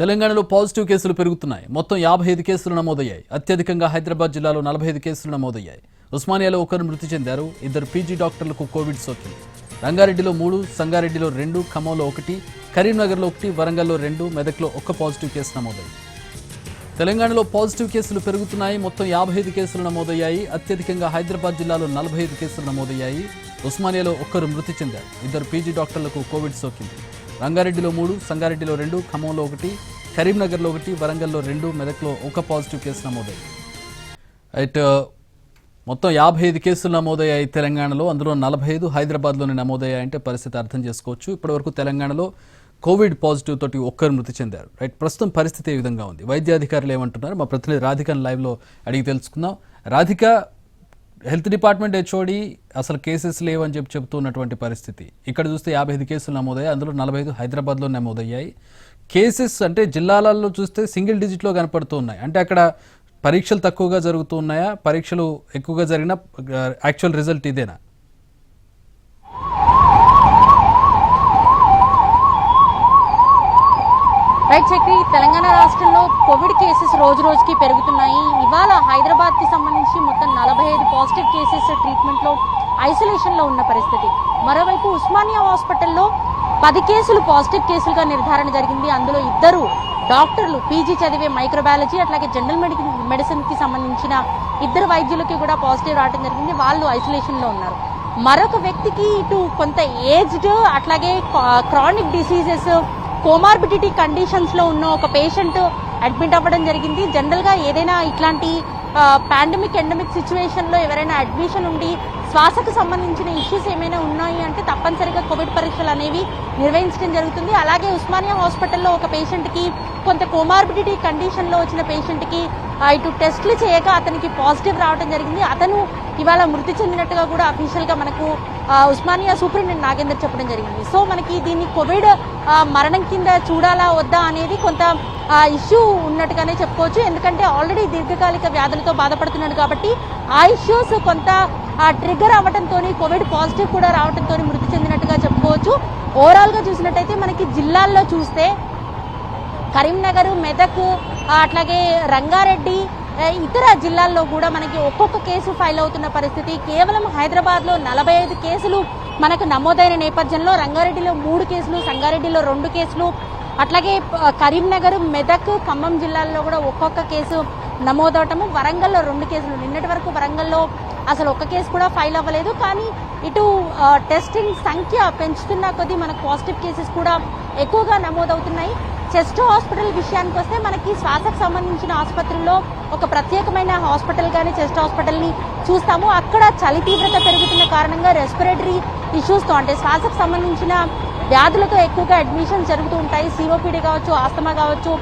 తెలంగాణలో పాజిటివ్ కేసులు పెరుగుతున్నాయి. మొత్తం యాభై ఐదు కేసులు నమోదయ్యాయి. అత్యధికంగా హైదరాబాద్ జిల్లాలో నలభై ఐదు కేసులు నమోదయ్యాయి. ఉస్మానియాలో ఒకరు మృతి చెందారు. ఇద్దరు పీజీ డాక్టర్లకు కోవిడ్ సోకింది. రంగారెడ్డిలో మూడు సంగారెడ్డిలో రెండు ఖమ్మంలో ఒకటి కరీంనగర్లో ఒకటి వరంగల్లో రెండు మెదక్లో ఒక్క పాజిటివ్ కేసు నమోదయ్యాయి తెలంగాణలో పాజిటివ్ కేసులు పెరుగుతున్నాయి. మొత్తం యాభై ఐదు కేసులు నమోదయ్యాయి. అత్యధికంగా హైదరాబాద్ జిల్లాలో నలభై ఐదు కేసులు నమోదయ్యాయి. ఉస్మానియాలో ఒక్కరు మృతి చెందారు. ఇద్దరు పీజీ డాక్టర్లకు కోవిడ్ సోకింది. రంగారెడ్డిలో మూడు సంగారెడ్డిలో రెండు ఖమ్మంలో ఒకటి కరీంనగర్లో ఒకటి వరంగల్లో రెండు మెదక్లో ఒక పాజిటివ్ కేసు నమోదైంది. అయితే మొత్తం యాభై ఐదు కేసులు నమోదయ్యాయి తెలంగాణలో. అందులో నలభై ఐదు హైదరాబాద్లోనే నమోదయ్యాయంటే పరిస్థితి అర్థం చేసుకోవచ్చు. ఇప్పటివరకు తెలంగాణలో కోవిడ్ పాజిటివ్ తోటి ఒక్కరు మృతి చెందారు. రైట్ ప్రస్తుతం పరిస్థితి ఏ విధంగా ఉంది? వైద్యాధికారులు ఏమంటున్నారు? మా ప్రతినిధి రాధికను లైవ్లో అడిగి తెలుసుకుందాం. రాధిక హెల్త్ డిపార్ట్మెంట్ హెచ్ఓడి అసలు కేసెస్ లేవని చెప్పి చెబుతున్నటువంటి పరిస్థితి. ఇక్కడ చూస్తే యాభై ఐదు కేసులు నమోదయ్యాయి అందులో నలభై ఐదు హైదరాబాద్లో నమోదయ్యాయి. కేసెస్ అంటే జిల్లాలలో చూస్తే సింగిల్ డిజిట్లో కనపడుతూ ఉన్నాయి అంటే అక్కడ పరీక్షలు తక్కువగా జరుగుతూ ఉన్నాయా పరీక్షలు ఎక్కువగా జరిగిన యాక్చువల్ రిజల్ట్ ఇదేనా? చక్రి తెలంగాణ రాష్ట్రంలో కోవిడ్ కేసెస్ రోజు రోజుకి పెరుగుతున్నాయి. ఇవాళ హైదరాబాద్కి సంబంధించి మొత్తం నలభై ఐదు పాజిటివ్ కేసెస్ ట్రీట్మెంట్లో ఐసోలేషన్లో ఉన్న పరిస్థితి. మరోవైపు ఉస్మానియా హాస్పిటల్లో పది కేసులు పాజిటివ్ కేసులుగా నిర్ధారణ జరిగింది. అందులో ఇద్దరు డాక్టర్లు పీజీ చదివే మైక్రోబయాలజీ అట్లాగే జనరల్ మెడిసిన్ మెడిసిన్కి సంబంధించిన ఇద్దరు వైద్యులకి కూడా పాజిటివ్ రావడం జరిగింది. వాళ్ళు ఐసోలేషన్లో ఉన్నారు. మరొక వ్యక్తికి ఇటు కొంత ఏజ్డ్ అట్లాగే క్రానిక్ డిసీజెస్ కోమార్బిడిటీ కండిషన్స్లో ఉన్న ఒక పేషెంట్ అడ్మిట్ అవ్వడం జరిగింది. జనరల్గా ఏదైనా ఇట్లాంటి పాండమిక్ ఎండమిక్ సిచ్యువేషన్లో ఎవరైనా అడ్మిషన్ ఉండి శ్వాసకు సంబంధించిన ఇష్యూస్ ఏమైనా ఉన్నాయి అంటే తప్పనిసరిగా కోవిడ్ పరీక్షలు అనేవి నిర్వహించడం జరుగుతుంది. అలాగే ఉస్మానియా హాస్పిటల్లో ఒక పేషెంట్కి కొంత కోమార్బిడిటీ కండిషన్లో వచ్చిన పేషెంట్కి ఇటు టెస్ట్లు చేయక అతనికి పాజిటివ్ రావడం జరిగింది. అతను ఇవాళ మృతి చెందినట్టుగా కూడా అఫీషియల్గా మనకు ఉస్మానియా సూపరింటెండెంట్ నాగేందర్ చెప్పడం జరిగింది. సో మనకి దీన్ని కోవిడ్ మరణం కింద చూడాలా వద్దా అనేది కొంత ఇష్యూ ఉన్నట్టుగానే చెప్పుకోవచ్చు. ఎందుకంటే ఆల్రెడీ దీర్ఘకాలిక వ్యాధులతో బాధపడుతున్నాడు కాబట్టి ఆ ఇష్యూస్ కొంత ట్రిగ్గర్ అవ్వడంతో కోవిడ్ పాజిటివ్ కూడా రావడంతో మృతి చెందినట్టుగా చెప్పుకోవచ్చు. ఓవరాల్గా చూసినట్టయితే మనకి జిల్లాల్లో చూస్తే కరీంనగర్ మెదక్ అట్లాగే రంగారెడ్డి ఇతర జిల్లాల్లో కూడా మనకి ఒక్కొక్క కేసు ఫైల్ అవుతున్న పరిస్థితి. కేవలం హైదరాబాద్లో నలభై ఐదు కేసులు మనకు నమోదైన నేపథ్యంలో రంగారెడ్డిలో మూడు కేసులు సంగారెడ్డిలో రెండు కేసులు అట్లాగే కరీంనగర్ మెదక్ ఖమ్మం జిల్లాల్లో కూడా ఒక్కొక్క కేసు నమోదవటము. వరంగల్లో రెండు కేసులు. నిన్నటి వరకు వరంగల్లో అసలు ఒక్క కేసు కూడా ఫైల్ అవ్వలేదు. కానీ ఇటు టెస్టింగ్ సంఖ్య పెంచుతున్న కొద్దీ మనకు పాజిటివ్ కేసెస్ కూడా ఎక్కువగా నమోదవుతున్నాయి. చెస్ట్ హాస్పిటల్ విషయానికి వస్తే మనకి శ్వాసకు సంబంధించిన ఆసుపత్రుల్లో ఒక ప్రత్యేకమైన హాస్పిటల్ కానీ చెస్ట్ హాస్పిటల్ని చూస్తాము. అక్కడ చలి తీవ్రత పెరుగుతున్న కారణంగా రెస్పిరేటరీ ఇష్యూస్తో అంటే శ్వాసకు సంబంధించిన వ్యాధులతో ఎక్కువగా అడ్మిషన్ జరుగుతూ ఉంటాయి. సిఓపిడి కావచ్చు ఆస్తమా కావచ్చు.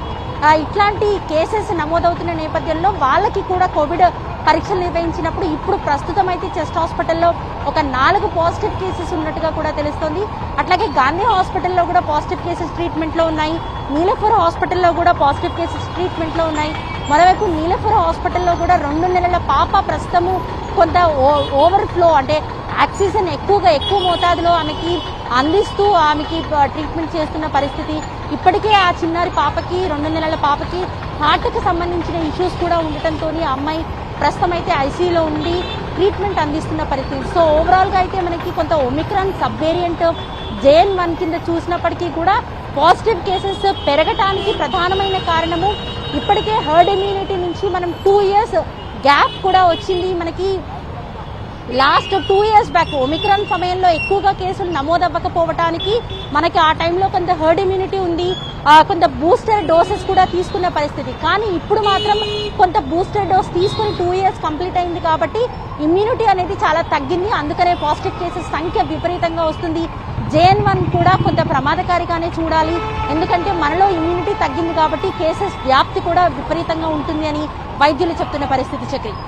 ఇట్లాంటి కేసెస్ నమోదవుతున్న నేపథ్యంలో వాళ్ళకి కూడా కోవిడ్ పరీక్షలు నిర్వహించినప్పుడు ఇప్పుడు ప్రస్తుతం అయితే చెస్ట్ హాస్పిటల్లో ఒక నాలుగు పాజిటివ్ కేసెస్ ఉన్నట్టుగా కూడా తెలుస్తోంది. అట్లాగే గాంధీ హాస్పిటల్లో కూడా పాజిటివ్ కేసెస్ ట్రీట్మెంట్లో ఉన్నాయి. నీలఫర్ హాస్పిటల్లో కూడా పాజిటివ్ కేసెస్ ట్రీట్మెంట్లో ఉన్నాయి. మరోవైపు నీలఫర్ హాస్పిటల్లో కూడా రెండు నెలల పాప ప్రస్తుతము కొంత ఓవర్ ఫ్లో అంటే ఆక్సిజన్ ఎక్కువగా ఎక్కువ మోతాదులో ఆమెకి అందిస్తూ ఆమెకి ట్రీట్మెంట్ చేస్తున్న పరిస్థితి. ఇప్పటికే ఆ చిన్నారి పాపకి రెండు నెలల పాపకి హార్ట్కి సంబంధించిన ఇష్యూస్ కూడా ఉండటంతో అమ్మాయి ప్రస్తుతం అయితే ఐసీయూలో ఉండి ట్రీట్మెంట్ అందిస్తున్న పరిస్థితి. సో ఓవరాల్గా అయితే మనకి కొంత omicron sub variant JN one కింద చూసినప్పటికీ కూడా పాజిటివ్ కేసెస్ పెరగటానికి ప్రధానమైన కారణము ఇప్పటికే హర్డ్ ఇమ్యూనిటీ నుంచి మనం టూ ఇయర్స్ గ్యాప్ కూడా వచ్చింది. మనకి last two years back omicron సమయంలో ఎక్కువగా కేసులు నమోదవ్వకపోవటానికి మనకి ఆ టైంలో కొంత హర్డ్ ఇమ్యూనిటీ ఉంది కొంత బూస్టర్ డోసెస్ కూడా తీసుకున్న పరిస్థితి. కానీ ఇప్పుడు మాత్రం కొంత బూస్టర్ డోస్ తీసుకుని టూ ఇయర్స్ కంప్లీట్ అయింది కాబట్టి ఇమ్యూనిటీ అనేది చాలా తగ్గింది. అందుకనే పాజిటివ్ కేసెస్ సంఖ్య విపరీతంగా వస్తుంది. జేఎన్ వన్ కూడా కొంత ప్రమాదకారిగానే చూడాలి. ఎందుకంటే మనలో ఇమ్యూనిటీ తగ్గింది కాబట్టి కేసెస్ వ్యాప్తి కూడా విపరీతంగా ఉంటుంది అని వైద్యులు చెప్తున్న పరిస్థితి చక్రి.